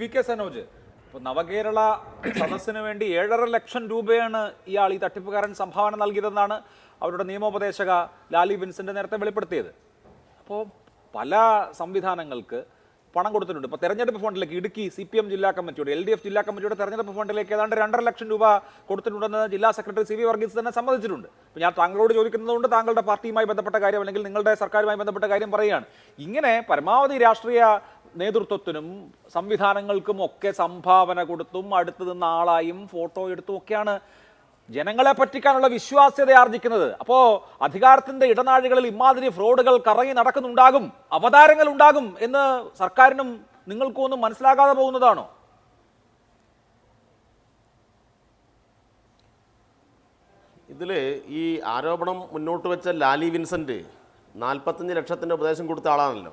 V K Sanoj ഇപ്പൊ നവകേരള സദസ്സിന് വേണ്ടി ഏഴര ലക്ഷം രൂപയാണ് ഇയാൾ ഈ തട്ടിപ്പുകാരൻ സംഭാവന നൽകിയതെന്നാണ് അവരുടെ നിയമോപദേശക ലാലി വിൻസെന്റ് നേരത്തെ വെളിപ്പെടുത്തിയത്. അപ്പോൾ പല സംവിധാനങ്ങൾക്ക് പണം കൊടുത്തിട്ടുണ്ട്. ഇപ്പോൾ തെരഞ്ഞെടുപ്പ് ഫണ്ടിലേക്ക് ഇടുക്കി സി പി എം ജില്ലാ കമ്മിറ്റിയുടെ എൽ ഡി എഫ് ജില്ലാ കമ്മിറ്റിയുടെ തെരഞ്ഞെടുപ്പ് ഫണ്ടിലേക്ക് ഏതാണ്ട് രണ്ടര ലക്ഷം രൂപ കൊടുത്തിട്ടുണ്ടെന്ന് ജില്ലാ സെക്രട്ടറി സി വി വർഗീസ് തന്നെ സമ്മതിച്ചിട്ടുണ്ട്. അപ്പോൾ ഞാൻ താങ്കളോട് ചോദിക്കുന്നതുകൊണ്ട് താങ്കളുടെ പാർട്ടിയുമായി ബന്ധപ്പെട്ട കാര്യം അല്ലെങ്കിൽ നിങ്ങളുടെ സർക്കാരുമായി ബന്ധപ്പെട്ട കാര്യം പറയുകയാണ്. ഇങ്ങനെ പരമാവധി രാഷ്ട്രീയ നേതൃത്വത്തിനും സംവിധാനങ്ങൾക്കും ഒക്കെ സംഭാവന കൊടുത്തും അടുത്ത് നിന്ന് ആളായും ഫോട്ടോ എടുത്തും ഒക്കെയാണ് ജനങ്ങളെ പറ്റിക്കാനുള്ള വിശ്വാസ്യത ആർജിക്കുന്നത്. അപ്പോ അധികാരത്തിന്റെ ഇടനാഴികളിൽ ഇമാതിരി ഫ്രോഡുകൾ കറങ്ങി നടക്കുന്നുണ്ടാകും അവതാരങ്ങൾ ഉണ്ടാകും എന്ന് സർക്കാരിനും നിങ്ങൾക്കും ഒന്നും മനസ്സിലാകാതെ പോകുന്നതാണോ? ഇതിൽ ഈ ആരോപണം മുന്നോട്ട് വെച്ച ലാലി വിൻസെന്റ് നാൽപ്പത്തഞ്ച് ലക്ഷത്തിന്റെ ഉപദേശം കൊടുത്ത ആളാണല്ലോ.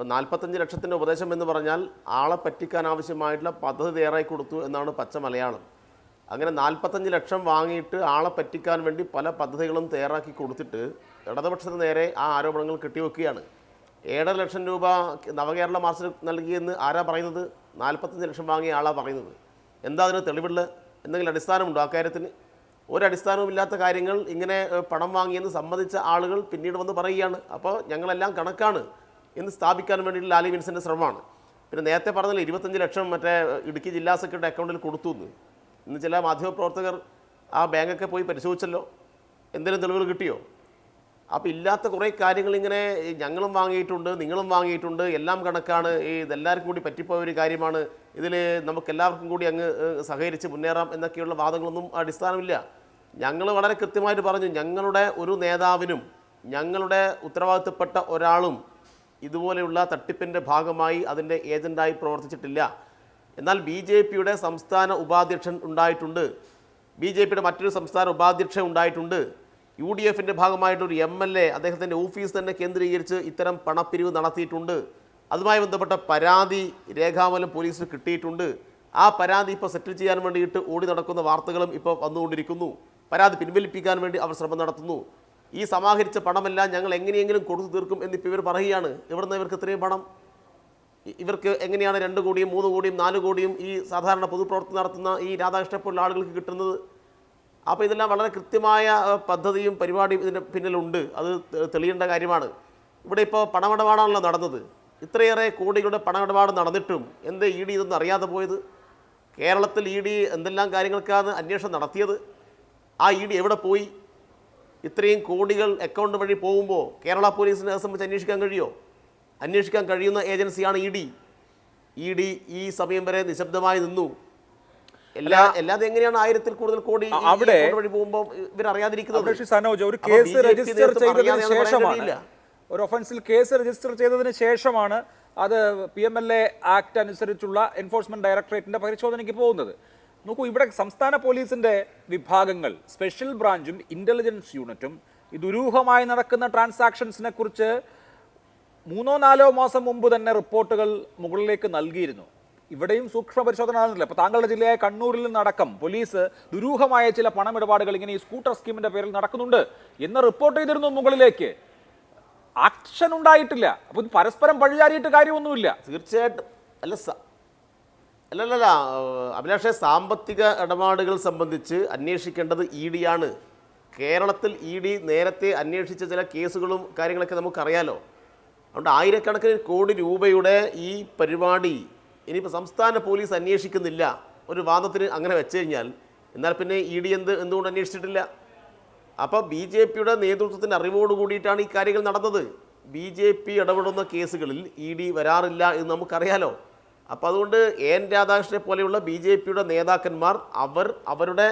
അപ്പോൾ നാൽപ്പത്തഞ്ച് ലക്ഷത്തിന്റെ ഉപദേശം എന്ന് പറഞ്ഞാൽ ആളെ പറ്റിക്കാൻ ആവശ്യമായിട്ടുള്ള പദ്ധതി തയ്യാറായി കൊടുത്തു എന്നാണ് പച്ച മലയാളം. അങ്ങനെ നാൽപ്പത്തഞ്ച് ലക്ഷം വാങ്ങിയിട്ട് ആളെ പറ്റിക്കാൻ വേണ്ടി പല പദ്ധതികളും തയ്യാറാക്കി കൊടുത്തിട്ട് ഇടതുപക്ഷത്തിന് നേരെ ആ ആരോപണങ്ങൾ കെട്ടിവെക്കുകയാണ്. ഏഴര ലക്ഷം രൂപ നവകേരള മാർച്ചിൽ നൽകിയെന്ന് ആരാ പറയുന്നത്? നാൽപ്പത്തഞ്ച് ലക്ഷം വാങ്ങിയ ആളാ പറയുന്നത്. എന്താ അതിന് തെളിവുള്ള? എന്തെങ്കിലും അടിസ്ഥാനമുണ്ടോ ആ കാര്യത്തിന് ഒരടിസ്ഥാനവുമില്ലാത്ത കാര്യങ്ങൾ ഇങ്ങനെ പണം വാങ്ങിയെന്ന് സംബന്ധിച്ച ആളുകൾ പിന്നീട് വന്ന് പറയുകയാണ്. അപ്പോൾ ഞങ്ങളെല്ലാം കണക്കാണ്. എന്ന് സ്ഥാപിക്കാൻ വേണ്ടിയിട്ട് ലാലി വിൻസന്റെ ശ്രമമാണ്. പിന്നെ നേരത്തെ പറഞ്ഞല്ലോ ഇരുപത്തഞ്ച് ലക്ഷം മറ്റേ ഇടുക്കി ജില്ലാ സെക്രട്ടറി അക്കൗണ്ടിൽ കൊടുത്തു എന്ന് ഇന്ന് ചില മാധ്യമപ്രവർത്തകർ ആ ബാങ്കൊക്കെ പോയി പരിശോധിച്ചല്ലോ. എന്തെങ്കിലും തെളിവുകൾ കിട്ടിയോ? അപ്പോൾ ഇല്ലാത്ത കുറേ കാര്യങ്ങൾ ഇങ്ങനെ ഞങ്ങളും വാങ്ങിയിട്ടുണ്ട് നിങ്ങളും വാങ്ങിയിട്ടുണ്ട് എല്ലാം കണക്കാണ്. ഈ ഇതെല്ലാവർക്കും കൂടി പറ്റിപ്പോയ ഒരു കാര്യമാണ്. ഇതിൽ നമുക്ക് എല്ലാവർക്കും കൂടി അങ്ങ് സഹകരിച്ച് മുന്നേറാം എന്നൊക്കെയുള്ള വാദങ്ങളൊന്നും അടിസ്ഥാനമില്ല. ഞങ്ങൾ വളരെ കൃത്യമായിട്ട് പറഞ്ഞു ഞങ്ങളുടെ ഒരു നേതാവിനും ഞങ്ങളുടെ ഉത്തരവാദിത്തപ്പെട്ട ഒരാളും ഇതുപോലെയുള്ള തട്ടിപ്പിന്റെ ഭാഗമായി അതിന്റെ ഏജന്റായി പ്രവർത്തിച്ചിട്ടില്ല. എന്നാൽ ബി ജെ പിയുടെ സംസ്ഥാന ഉപാധ്യക്ഷൻ ഉണ്ടായിട്ടുണ്ട്. ബി ജെ പിയുടെ മറ്റൊരു സംസ്ഥാന ഉപാധ്യക്ഷൻ ഉണ്ടായിട്ടുണ്ട്. യു ഡി എഫിന്റെ ഭാഗമായിട്ടൊരു എം എൽ എ അദ്ദേഹത്തിന്റെ ഓഫീസ് തന്നെ കേന്ദ്രീകരിച്ച് ഇത്തരം പണപ്പിരിവ് നടത്തിയിട്ടുണ്ട്. അതുമായി ബന്ധപ്പെട്ട പരാതി രേഖാമൂലം പോലീസിന് കിട്ടിയിട്ടുണ്ട്. ആ പരാതി ഇപ്പോൾ സെറ്റിൽ ചെയ്യാൻ വേണ്ടിയിട്ട് ഓടി നടക്കുന്ന വാർത്തകളും ഇപ്പോൾ വന്നുകൊണ്ടിരിക്കുന്നു. പരാതി പിൻവലിപ്പിക്കാൻ വേണ്ടി അവർ ശ്രമം നടത്തുന്നു. ഈ സമാഹരിച്ച പണമെല്ലാം ഞങ്ങൾ എങ്ങനെയെങ്കിലും കൊടുത്തു തീർക്കും എന്നിപ്പോൾ ഇവർ പറയുകയാണ്. ഇവിടുന്ന് ഇവർക്ക് ഇത്രയും പണം? ഇവർക്ക് എങ്ങനെയാണ് രണ്ട് കോടിയും മൂന്ന് കോടിയും നാല് കോടിയും ഈ സാധാരണ പൊതുപ്രവർത്തനം നടത്തുന്ന ഈ രാധാകൃഷ്ണനെ പോലുള്ള ആളുകൾക്ക് കിട്ടുന്നത്? അപ്പോൾ ഇതെല്ലാം വളരെ കൃത്യമായ പദ്ധതിയും പരിപാടിയും ഇതിന്റെ പിന്നിലുണ്ട്. അത് തെളിയേണ്ട കാര്യമാണ്. ഇവിടെ ഇപ്പോൾ പണമിടപാടാണല്ലോ നടന്നത്. ഇത്രയേറെ കോടികളുടെ പണമിടപാട് നടന്നിട്ടും എന്തേ ഇ ഡി ഇതൊന്നും അറിയാതെ പോയത്? കേരളത്തിൽ ഇ ഡി എന്തെല്ലാം കാര്യങ്ങൾക്കാണ് അന്വേഷണം നടത്തിയത്? ആ ഇ ഡി എവിടെ പോയി? ഇത്രയും കോടികൾ അക്കൗണ്ട് വഴി പോകുമ്പോൾ കേരള പോലീസിനെ സംബന്ധിച്ച് അന്വേഷിക്കാൻ കഴിയുമോ അന്വേഷിക്കാൻ കഴിയുന്ന ഏജൻസിയാണ് ഇ ഡി. ഇ ഡി ഈ സമയം വരെ നിശബ്ദമായി നിന്നു. എല്ലാ എല്ലാതെ എങ്ങനെയാണ് ആയിരത്തിൽ കൂടുതൽ കോടി അവിടെ- വഴി പോകുമ്പോൾ ഇവരറിയാതിരിക്കുന്നത്? സനോജ് ഒരു കേസ് രജിസ്റ്റർ ചെയ്തതിന് ശേഷമാണ്. ഒരു ഒഫൻസിൽ കേസ് രജിസ്റ്റർ ചെയ്തതിന് ശേഷമാണ് അത് P M L A act അനുസരിച്ചുള്ള എൻഫോഴ്സ്മെന്റ് ഡയറക്ടറേറ്റിന്റെ പരിശോധനയ്ക്ക് പോകുന്നത്. നോക്കൂ ഇവിടെ സംസ്ഥാന പോലീസിന്റെ വിഭാഗങ്ങൾ സ്പെഷ്യൽ ബ്രാഞ്ചും ഇന്റലിജൻസ് യൂണിറ്റും ദുരൂഹമായി നടക്കുന്ന ട്രാൻസാക്ഷൻസിനെ കുറിച്ച് മൂന്നോ നാലോ മാസം മുമ്പ് തന്നെ റിപ്പോർട്ടുകൾ മുകളിലേക്ക് നൽകിയിരുന്നു. ഇവിടെയും സൂക്ഷ്മ പരിശോധന നടന്നില്ല. അപ്പോൾ താങ്കളുടെ ജില്ലയായ കണ്ണൂരിൽ നിന്നടക്കം പോലീസ് ദുരൂഹമായ ചില പണമിടപാടുകൾ ഇങ്ങനെ ഈ സ്കൂട്ടർ സ്കീമിന്റെ പേരിൽ നടക്കുന്നുണ്ട് എന്ന് റിപ്പോർട്ട് ചെയ്തിരുന്നു മുകളിലേക്ക്. ആക്ഷൻ ഉണ്ടായിട്ടില്ല. അപ്പോൾ ഇത് പരസ്പരം പഴിചാരിയിട്ട് കാര്യമൊന്നുമില്ല. തീർച്ചയായിട്ടും. അല്ല ഏഹ് അഭിലാഷെ സാമ്പത്തിക ഇടപാടുകൾ സംബന്ധിച്ച് അന്വേഷിക്കേണ്ടത് ഇ ആണ്. കേരളത്തിൽ ഇ ഡി നേരത്തെ അന്വേഷിച്ച ചില കേസുകളും കാര്യങ്ങളൊക്കെ നമുക്കറിയാലോ. അതുകൊണ്ട് ആയിരക്കണക്കിന് കോടി രൂപയുടെ ഈ പരിപാടി ഇനിയിപ്പോൾ സംസ്ഥാന പോലീസ് അന്വേഷിക്കുന്നില്ല. ഒരു വാദത്തിന് അങ്ങനെ വെച്ച് കഴിഞ്ഞാൽ എന്നാൽ പിന്നെ ഇ ഡി എന്ത് എന്തുകൊണ്ട് അന്വേഷിച്ചിട്ടില്ല? അപ്പോൾ ബി ജെ പിയുടെ നേതൃത്വത്തിന്റെ അറിവോട് കൂടിയിട്ടാണ് ഈ കാര്യങ്ങൾ നടന്നത്. ബി ജെ പി ഇടപെടുന്ന കേസുകളിൽ ഇ ഡി വരാറില്ല എന്ന് നമുക്കറിയാലോ. അപ്പോൾ അതുകൊണ്ട് എൻ രാധാകൃഷ്ണനെ പോലെയുള്ള ബി ജെ പിയുടെ നേതാക്കന്മാർ അവർ അവരുടെ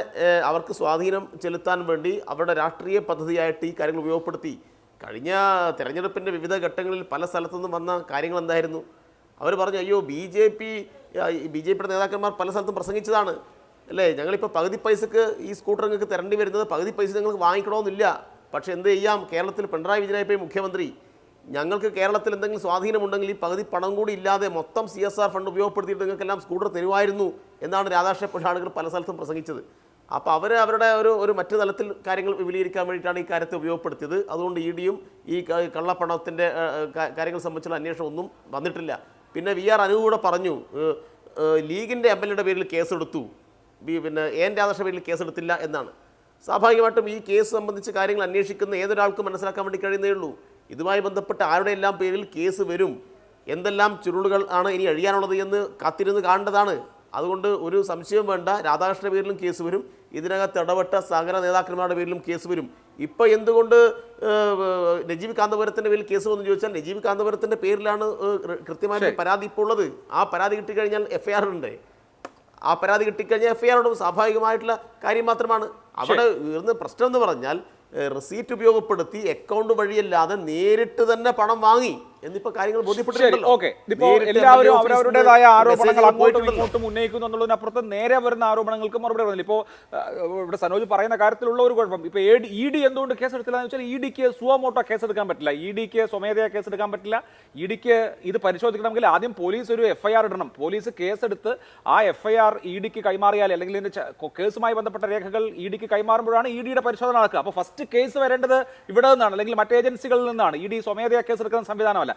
അവർക്ക് സ്വാധീനം ചെലുത്താൻ വേണ്ടി അവരുടെ രാഷ്ട്രീയ പദ്ധതിയായിട്ട് ഈ കാര്യങ്ങൾ ഉപയോഗപ്പെടുത്തി. കഴിഞ്ഞ തെരഞ്ഞെടുപ്പിന്റെ വിവിധ ഘട്ടങ്ങളിൽ പല സ്ഥലത്തുനിന്നും വന്ന കാര്യങ്ങൾ എന്തായിരുന്നു? അവർ പറഞ്ഞു അയ്യോ B J P B J പിയുടെ നേതാക്കന്മാർ പല സ്ഥലത്തും പ്രസംഗിച്ചതാണ്. അല്ലേ? ഞങ്ങളിപ്പോൾ പകുതി പൈസക്ക് ഈ സ്കൂട്ടർ നിങ്ങൾക്ക് തരേണ്ടി വരുന്നത് പകുതി പൈസ നിങ്ങൾക്ക് വാങ്ങിക്കണമെന്നില്ല. പക്ഷേ എന്ത് ചെയ്യാം? കേരളത്തിൽ പിണറായി വിജയനായി മുഖ്യമന്ത്രി ഞങ്ങൾക്ക് കേരളത്തിൽ എന്തെങ്കിലും സ്വാധീനമുണ്ടെങ്കിൽ ഈ പകുതി പണം കൂടി ഇല്ലാതെ മൊത്തം സി എസ് ആർ ഫണ്ട് ഉപയോഗപ്പെടുത്തിയിട്ട് നിങ്ങൾക്കെല്ലാം സ്കൂട്ടർ തരുമായിരുന്നു എന്നാണ് രാധാകൃഷ്ണ പുഷാണുകൾ പല സ്ഥലത്തും പ്രസംഗിച്ചത്. അപ്പോൾ അവർ അവരുടെ ഒരു ഒരു മറ്റു തലത്തിൽ കാര്യങ്ങൾ വിപുലീകരിക്കാൻ വേണ്ടിയിട്ടാണ് ഈ കാര്യത്തെ ഉപയോഗപ്പെടുത്തിയത്. അതുകൊണ്ട് ഇ ഡിയും ഈ കള്ളപ്പണത്തിന്റെ കാര്യങ്ങൾ സംബന്ധിച്ചുള്ള അന്വേഷണം ഒന്നും വന്നിട്ടില്ല. പിന്നെ വി ആർ അനു കൂടെ പറഞ്ഞു ലീഗിന്റെ എം എൽ എയുടെ പേരിൽ കേസെടുത്തു. പിന്നെ എൻ രാധാകൃഷ്ണ പേരിൽ കേസെടുത്തില്ല എന്നാണ്. സ്വാഭാവികമായിട്ടും ഈ കേസ് സംബന്ധിച്ച് കാര്യങ്ങൾ അന്വേഷിക്കുന്ന ഏതൊരാൾക്കും മനസ്സിലാക്കാൻ വേണ്ടി കഴിയുന്നേ ഉള്ളൂ. ഇതുമായി ബന്ധപ്പെട്ട് ആരുടെയെല്ലാം പേരിൽ കേസ് വരും? എന്തെല്ലാം ചുരുളുകൾ ആണ് ഇനി അഴിയാനുള്ളത് എന്ന് കാത്തിരുന്ന് കാണേണ്ടതാണ്. അതുകൊണ്ട് ഒരു സംശയം വേണ്ട. രാധാകൃഷ്ണന്റെ പേരിലും കേസ് വരും. ഇതിനകത്ത് ഇടപെട്ട സഹകര നേതാക്കന്മാരുടെ പേരിലും കേസ് വരും. ഇപ്പോൾ എന്തുകൊണ്ട് രജീവ് നജീബ് കാന്തപുരത്തിന്റെ പേരിൽ കേസ് വന്നു ചോദിച്ചാൽ നജീബ് കാന്തപുരത്തിന്റെ പേരിലാണ് കൃത്യമായിട്ട് കൃത്യമായ പരാതി ഇപ്പോൾ ഉള്ളത്. ആ പരാതി കിട്ടിക്കഴിഞ്ഞാൽ എഫ് ഐ ആർ ഉണ്ട്. ആ പരാതി കിട്ടിക്കഴിഞ്ഞാൽ എഫ് ഐ ആർ ഉണ്ടാവും സ്വാഭാവികമായിട്ടുള്ള കാര്യം മാത്രമാണ്. അവിടെ ഉയർന്ന പ്രശ്നം എന്ന് പറഞ്ഞാൽ റെസീറ്റ് ഉപയോഗപ്പെടുത്തി അക്കൗണ്ട് വഴിയല്ലാതെ നേരിട്ട് തന്നെ പണം വാങ്ങി. എന്നിപ്പോ കാര്യങ്ങൾ ബോധ്യപ്പെട്ടിട്ടുണ്ട് ബോധ്യപ്പെട്ടിട്ടുണ്ടല്ലോ. ഓക്കെ. ഇതിപ്പോ എല്ലാവരും അവരവരുടേതായ ആരോപണങ്ങൾ അങ്ങോട്ടും. ഇങ്ങോട്ടും ഉന്നയിക്കുന്നു എന്നുള്ളതിനപ്പുറത്ത് നേരെ വരുന്ന ആരോപണങ്ങൾക്ക് മറുപടി പറഞ്ഞില്ല. ഇപ്പോൾ ഇവിടെ സനോജ് പറയുന്ന കാര്യത്തിലുള്ള ഒരു കുഴപ്പം. ഇപ്പൊ ഇ ഡി എന്തുകൊണ്ട് കേസെടുത്തില്ല എന്ന് വെച്ചാൽ ഇ ഡിക്ക് സുവമോട്ടോ കേസെടുക്കാൻ പറ്റില്ല. ഇ ഡിക്ക് സ്വമേധയാ കേസെടുക്കാൻ പറ്റില്ല. ഇ ഡിക്ക് ഇത് പരിശോധിക്കണമെങ്കിൽ ആദ്യം പോലീസ് ഒരു എഫ് ഐ ആർ ഇടണം. പോലീസ് കേസെടുത്ത് ആ എഫ് ഐ ആർ ഇ ഡിക്ക് കൈമാറിയാൽ അല്ലെങ്കിൽ ഇതിന്റെ കേസുമായി ബന്ധപ്പെട്ട രേഖകൾ ഇ ഡിക്ക് കൈമാറുമ്പോഴാണ് ഇ ഡിയുടെ പരിശോധന നടക്കുക. അപ്പോൾ ഫസ്റ്റ് കേസ് വരേണ്ടത് ഇവിടെ നിന്നാണ് അല്ലെങ്കിൽ മറ്റേജൻസികളിൽ നിന്നാണ്. ഇ ഡി സ്വമേധയാ കേസെടുക്കുന്ന സംവിധാനമല്ല. Guatemala.